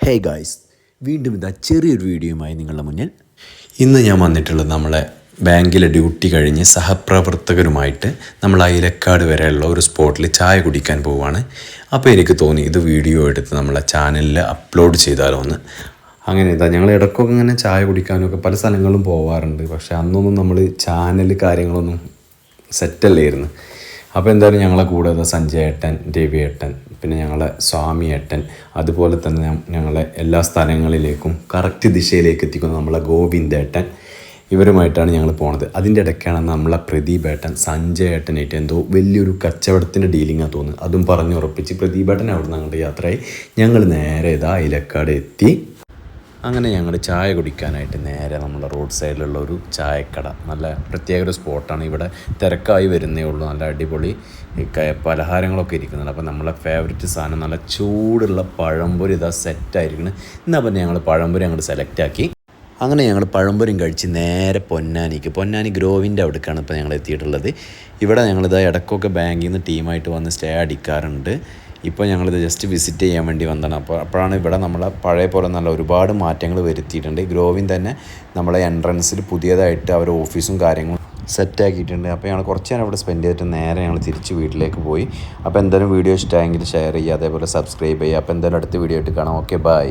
Hey guys വീണ്ടും ഇതാ ചെറിയൊരു വീഡിയോയുമായി നിങ്ങളുടെ മുന്നിൽ. ഇന്ന് ഞാൻ വന്നിട്ടുള്ളത് നമ്മളെ ബാങ്കിലെ ഡ്യൂട്ടി കഴിഞ്ഞ് സഹപ്രവർത്തകരുമായിട്ട് നമ്മൾ അയിലക്കാട് വരെയുള്ള ഒരു സ്പോട്ടിൽ ചായ കുടിക്കാൻ പോവുകയാണ്. അപ്പോൾ എനിക്ക് തോന്നി ഇത് വീഡിയോ എടുത്ത് നമ്മളെ ചാനലിൽ അപ്ലോഡ് ചെയ്താലോ എന്ന് അങ്ങനെ ഇതാ ഞങ്ങൾ ഇടയ്ക്കൊക്കെ ഇങ്ങനെ ചായ കുടിക്കാനൊക്കെ പല സ്ഥലങ്ങളിലും പോവാറുണ്ട്. പക്ഷേ അന്നൊന്നും നമ്മൾ ചാനൽ കാര്യങ്ങളൊന്നും സെറ്റല്ലായിരുന്നു അപ്പോൾ എന്തായാലും ഞങ്ങളെ കൂടെ സഞ്ജയ് ഏട്ടൻ രവി ഏട്ടൻ പിന്നെ ഞങ്ങളെ സ്വാമി ഏട്ടൻ അതുപോലെ തന്നെ ഞങ്ങളെ എല്ലാ സ്ഥലങ്ങളിലേക്കും കറക്റ്റ് ദിശയിലേക്ക് എത്തിക്കുന്ന നമ്മളെ ഗോവിന്ദേട്ടൻ ഇവരുമായിട്ടാണ് ഞങ്ങൾ പോണത്. അതിന്റെ ഇടയ്ക്കാണ് നമ്മളെ പ്രദീപ് ഏട്ടൻ സഞ്ജയ് ഏട്ടനായിട്ട് എന്തോ വലിയൊരു കച്ചവടത്തിന്റെ ഡീലിങ്ങാണ് തോന്നുന്നത്. അതും പറഞ്ഞുറപ്പിച്ച് പ്രദീപ് ഏട്ടൻ അവിടെ നിന്ന് ഞങ്ങളുടെ യാത്രയായി. ഞങ്ങൾ നേരെ ഇതാ ഇലക്കാട് എത്തി. അങ്ങനെ ഞങ്ങൾ ചായ കുടിക്കാനായിട്ട് നേരെ നമ്മുടെ റോഡ് സൈഡിലുള്ള ഒരു ചായക്കട. നല്ല പ്രത്യേക ഒരു സ്പോട്ടാണ്. ഇവിടെ തിരക്കായി വരുന്നേ ഉള്ളൂ. നല്ല അടിപൊളി പലഹാരങ്ങളൊക്കെ ഇരിക്കുന്നുണ്ട്. അപ്പോൾ നമ്മളെ ഫേവററ്റ് സാധനം നല്ല ചൂടുള്ള പഴംപൊരി ഇതാ സെറ്റായിരിക്കണം എന്നാൽ പിന്നെ ഞങ്ങൾ പഴംപൊരി അങ്ങോട്ട് സെലക്ട് ആക്കി. അങ്ങനെ ഞങ്ങൾ പഴംപൊരിയും കഴിച്ച് നേരെ പൊന്നാനിക്ക്. പൊന്നാനി ഗ്രോവിന്റെ അവിടേക്കാണ് ഇപ്പോൾ ഞങ്ങൾ എത്തിയിട്ടുള്ളത്. ഇവിടെ ഞങ്ങളിത് ഇടയ്ക്കൊക്കെ ബാങ്കിൽ നിന്ന് ടീമായിട്ട് വന്ന് സ്റ്റേ അടിക്കാറുണ്ട്. ഇപ്പോൾ ഞങ്ങളിത് ജസ്റ്റ് വിസിറ്റ് ചെയ്യാൻ വേണ്ടി വന്നതാണ്. അപ്പോൾ അപ്പോഴാണ് ഇവിടെ നമ്മൾ പഴയ പോലെ നല്ല ഒരുപാട് മാറ്റങ്ങൾ വരുത്തിയിട്ടുണ്ട്. ഗ്രോവിൻ തന്നെ നമ്മളെ എൻട്രൻസിൽ പുതിയതായിട്ട് അവർ ഓഫീസും കാര്യങ്ങളും സെറ്റാക്കിയിട്ടുണ്ട് അപ്പോൾ ഞങ്ങൾ കുറച്ച് നേരം ഇവിടെ സ്പെൻഡ് ചെയ്തിട്ട് നേരെ ഞങ്ങൾ തിരിച്ച് വീട്ടിലേക്ക് പോയി. അപ്പോൾ എന്തായാലും വീഡിയോ ഇഷ്ടമായെങ്കിൽ ഷെയർ ചെയ്യുക അതേപോലെ സബ്സ്ക്രൈബ് ചെയ്യുക. അപ്പോൾ എന്തായാലും അടുത്ത വീഡിയോ ആയിട്ട് കാണാം. Okay bye